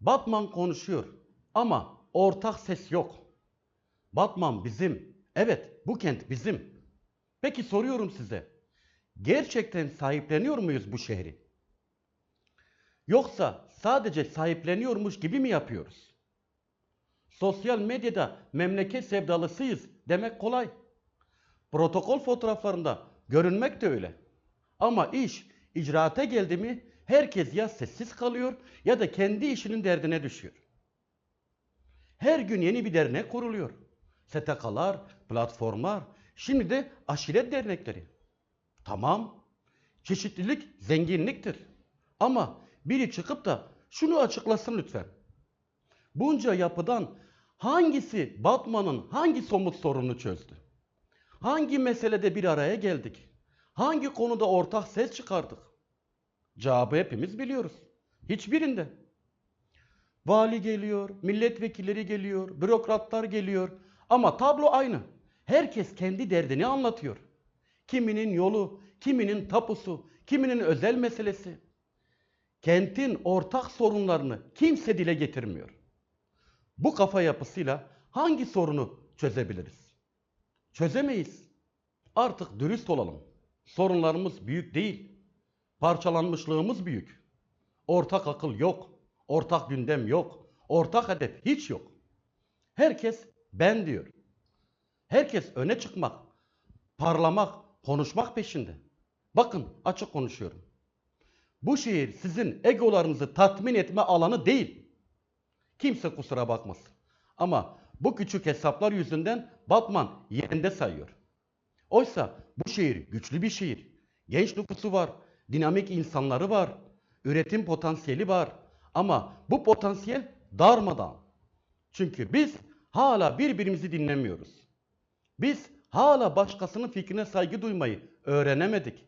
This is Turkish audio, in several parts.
Batman konuşuyor ama ortak ses yok. Batman bizim. Evet, bu kent bizim. Peki soruyorum size. Gerçekten sahipleniyor muyuz bu şehri? Yoksa sadece sahipleniyormuş gibi mi yapıyoruz? Sosyal medyada memleket sevdalısıyız demek kolay. Protokol fotoğraflarında görünmek de öyle. Ama iş icraate geldi mi herkes ya sessiz kalıyor ya da kendi işinin derdine düşüyor. Her gün yeni bir dernek kuruluyor. STK'lar, platformlar, şimdi de aşiret dernekleri. Tamam, çeşitlilik zenginliktir. Ama biri çıkıp da şunu açıklasın lütfen. Bunca yapıdan hangisi Batman'ın hangi somut sorununu çözdü? Hangi meselede bir araya geldik? Hangi konuda ortak ses çıkardık? Cevabı hepimiz biliyoruz. Hiçbirinde. Vali geliyor, milletvekilleri geliyor, bürokratlar geliyor ama tablo aynı. Herkes kendi derdini anlatıyor. Kiminin yolu, kiminin tapusu, kiminin özel meselesi. Kentin ortak sorunlarını kimse dile getirmiyor. Bu kafa yapısıyla hangi sorunu çözebiliriz? Çözemeyiz. Artık dürüst olalım. Sorunlarımız büyük değil. Parçalanmışlığımız büyük. Ortak akıl yok. Ortak gündem yok. Ortak hedef hiç yok. Herkes ben diyor. Herkes öne çıkmak, parlamak, konuşmak peşinde. Bakın açık konuşuyorum. Bu şehir sizin egolarınızı tatmin etme alanı değil. Kimse kusura bakmasın. Ama bu küçük hesaplar yüzünden Batman yerinde sayıyor. Oysa bu şehir güçlü bir şehir. Genç nüfusu var, dinamik insanları var, üretim potansiyeli var. Ama bu potansiyel darmadan. Çünkü biz hala birbirimizi dinlemiyoruz. Biz hala başkasının fikrine saygı duymayı öğrenemedik.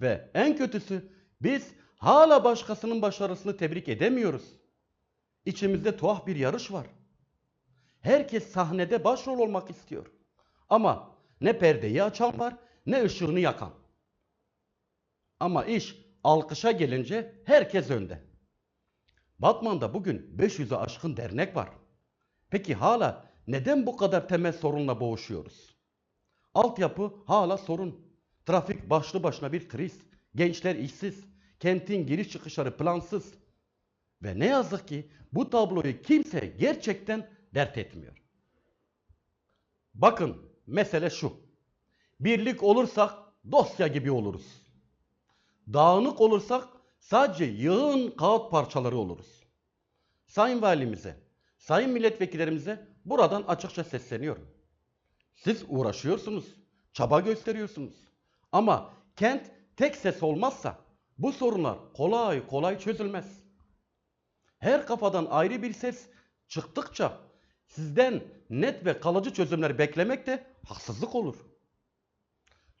Ve en kötüsü biz hala başkasının başarısını tebrik edemiyoruz. İçimizde tuhaf bir yarış var. Herkes sahnede başrol olmak istiyor. Ama ne perdeyi açan var ne ışığını yakan. Ama iş alkışa gelince herkes önde. Batman'da bugün 500'e aşkın dernek var. Peki hala neden bu kadar temel sorunla boğuşuyoruz? Altyapı hala sorun. Trafik başlı başına bir kriz. Gençler işsiz. Kentin giriş çıkışları plansız. Ve ne yazık ki bu tabloyu kimse gerçekten dert etmiyor. Bakın mesele şu. Birlik olursak dosya gibi oluruz. Dağınık olursak sadece yığın kağıt parçaları oluruz. Sayın Valimize, sayın milletvekillerimize buradan açıkça sesleniyorum. Siz uğraşıyorsunuz, çaba gösteriyorsunuz. Ama kent tek ses olmazsa bu sorunlar kolay kolay çözülmez. Her kafadan ayrı bir ses çıktıkça sizden net ve kalıcı çözümler beklemek de haksızlık olur.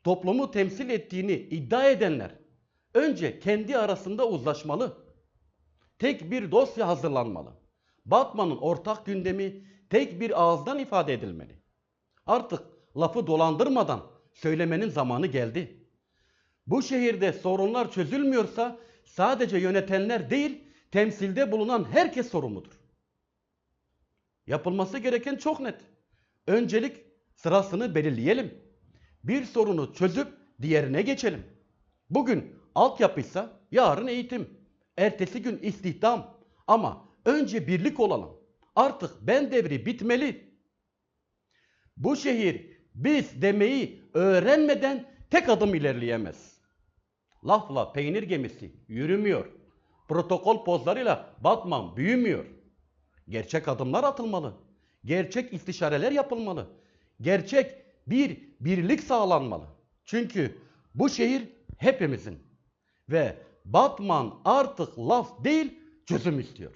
Toplumu temsil ettiğini iddia edenler önce kendi arasında uzlaşmalı. Tek bir dosya hazırlanmalı. Batman'ın ortak gündemi tek bir ağızdan ifade edilmeli. Artık lafı dolandırmadan söylemenin zamanı geldi. Bu şehirde sorunlar çözülmüyorsa sadece yönetenler değil, temsilde bulunan herkes sorumludur. Yapılması gereken çok net. Öncelik sırasını belirleyelim. Bir sorunu çözüp diğerine geçelim. Bugün altyapıysa yarın eğitim, ertesi gün istihdam. Ama önce birlik olalım. Artık ben devri bitmeli. Bu şehir biz demeyi öğrenmeden tek adım ilerleyemez. Lafla peynir gemisi yürümüyor. Protokol pozlarıyla Batman büyümüyor. Gerçek adımlar atılmalı. Gerçek istişareler yapılmalı. Gerçek bir birlik sağlanmalı. Çünkü bu şehir hepimizin. Ve Batman artık laf değil çözüm istiyor.